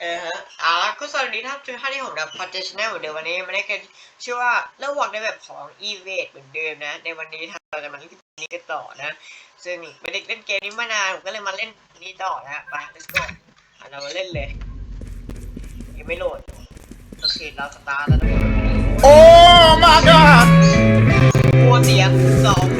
เออฮะเอาะก็สวัสดีท่านทุกท่านที่ผมดับพอเจชแนลเหมือนเดิมวันนี้มันได้กันชื่อว่าเรื่อวองในแบบของอีเวดเหมือนเดิมนะ ในวันนี้เราจะมาเล่นนี้กันต่อนะ ซึ่งเป็นเด็กเล่นเกมนี้มานานผมก็เลยมาเล่นนี้ต่อนะไา let's go เรามาเล่นเลยยังไม่โหลดโอเคเราสตาร์ทแล้วนะโอ้ my god กลัวเสียงสอง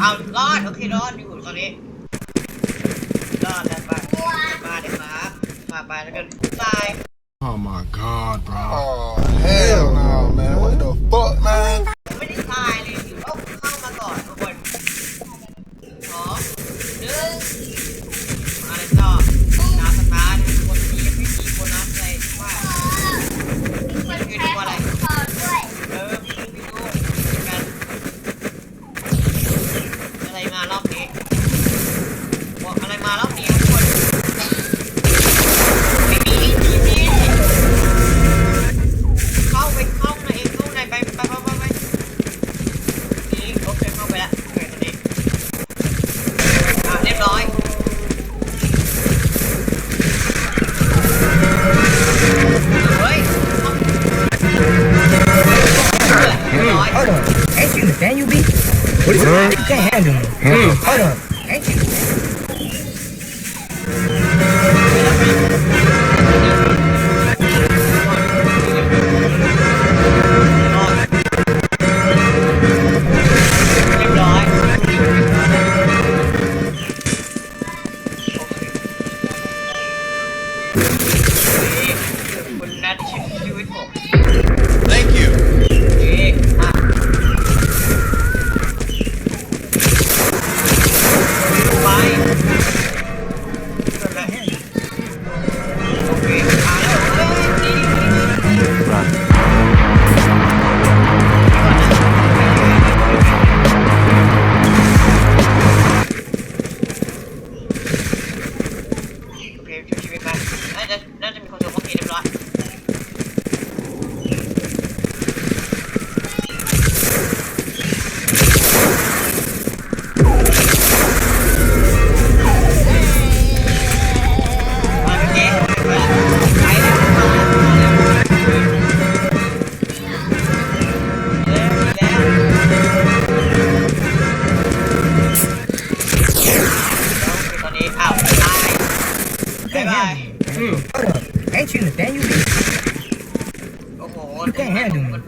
เอารอด โอเครอดอยู่ตอนนี้รอดแล้วไปมาเดี๋ยวครับมาไปแล้วกันบาย Oh my god, bro. Oh, hell no, man. What the fuck, man? Hold on. Ain't you Nathaniel B? What is it? You can't handle me. Hold on.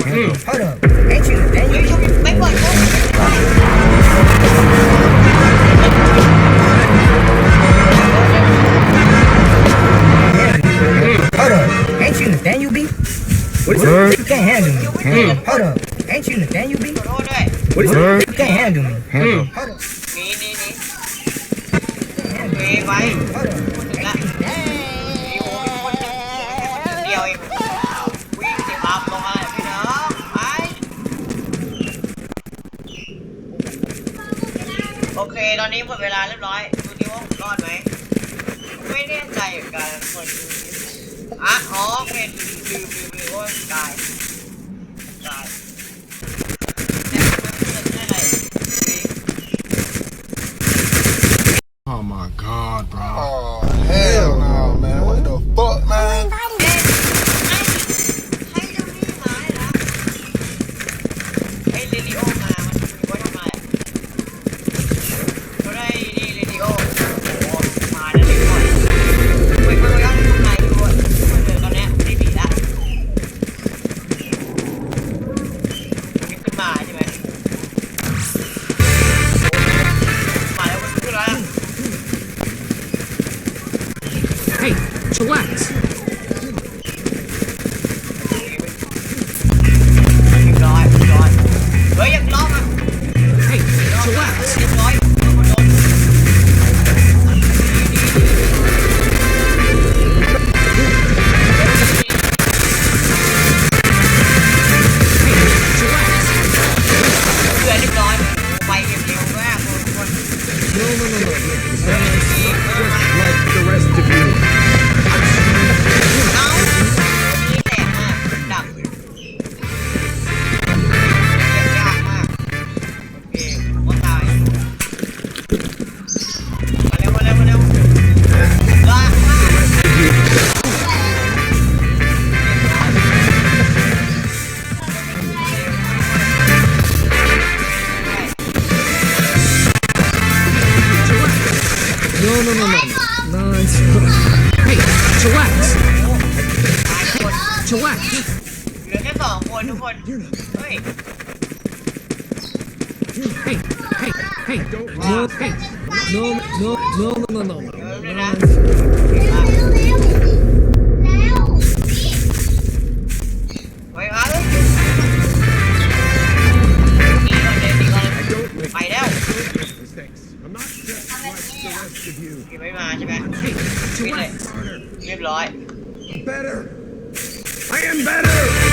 Hmm. Hold up. Ain't you, then you Nathaniel B? What is it? You can't handle me. Mm. Hold up. Ain't you Nathaniel B? What is it? You can't handle me. ตอนนี้หมดเวลาเรียบร้อย ดูดิว่ารอดไหม ไม่แน่ใจเหมือนกันคนอะอ๋อเป็นลืมลืมลืมว่าตาย to. คนเฮ้ย Hey, hey, hey, no, hey, no, no, no, no, no, no. no. Thanks. I'm not sure what's the rest of you. ยังไม่มาใช่ไหม Hey, ปิดเลย harder, เรียบร้อย better. I am better.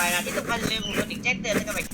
ไปหลังที่สำคัญอย่าลืมกดต้องแจ้งเตือนให้กำลัง